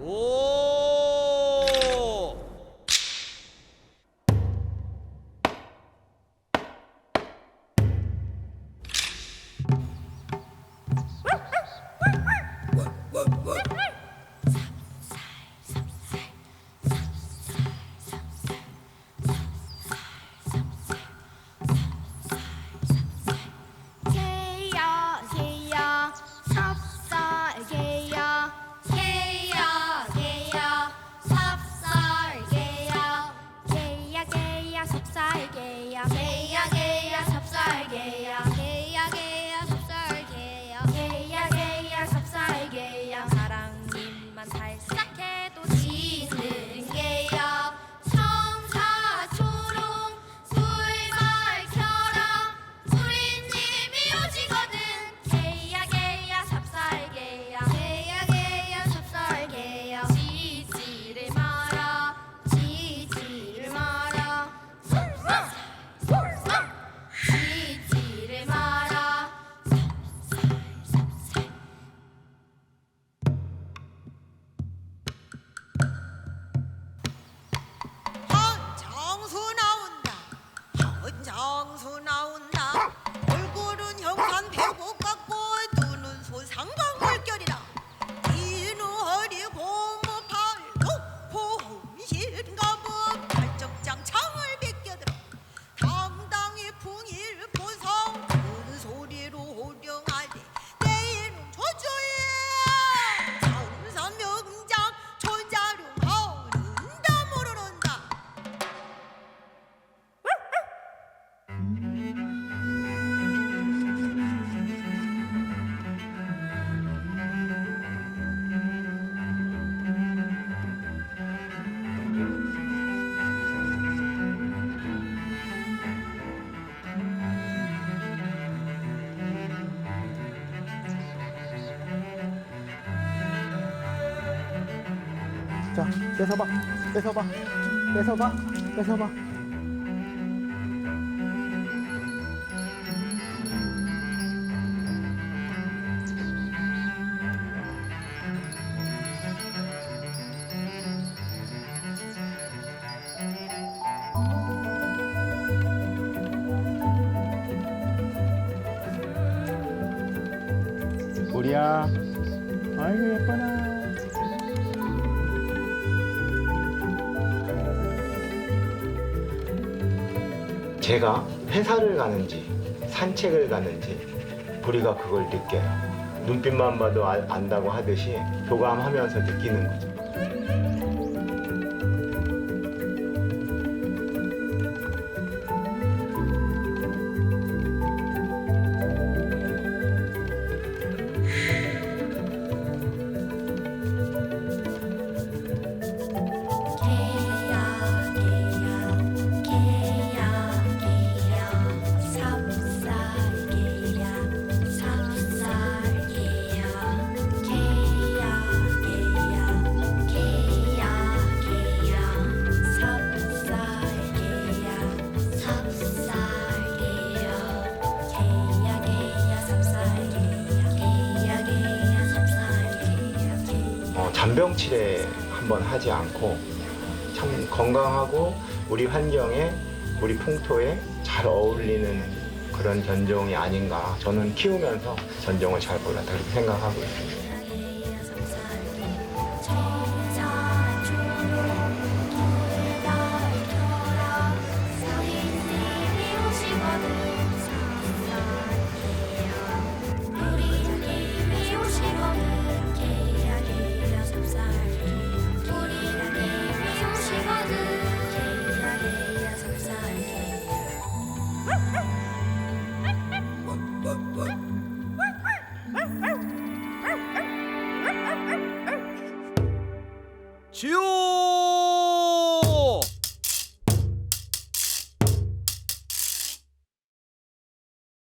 ও 한장 자, 뺏어봐, 뺏어봐, 뺏어봐, 뺏어봐. 우리야, 아이고 예뻐라. 제가 회사를 가는지 산책을 가는지 우리가 그걸 느껴요. 눈빛만 봐도 아- 안다고 하듯이 교감하면서 느끼는 거죠. 잔병치레 한번 하지 않고 참 건강하고 우리 환경에 우리 풍토에 잘 어울리는 그런 전종이 아닌가 저는 키우면서 전종을 잘 그렇게 생각하고 있습니다. 中央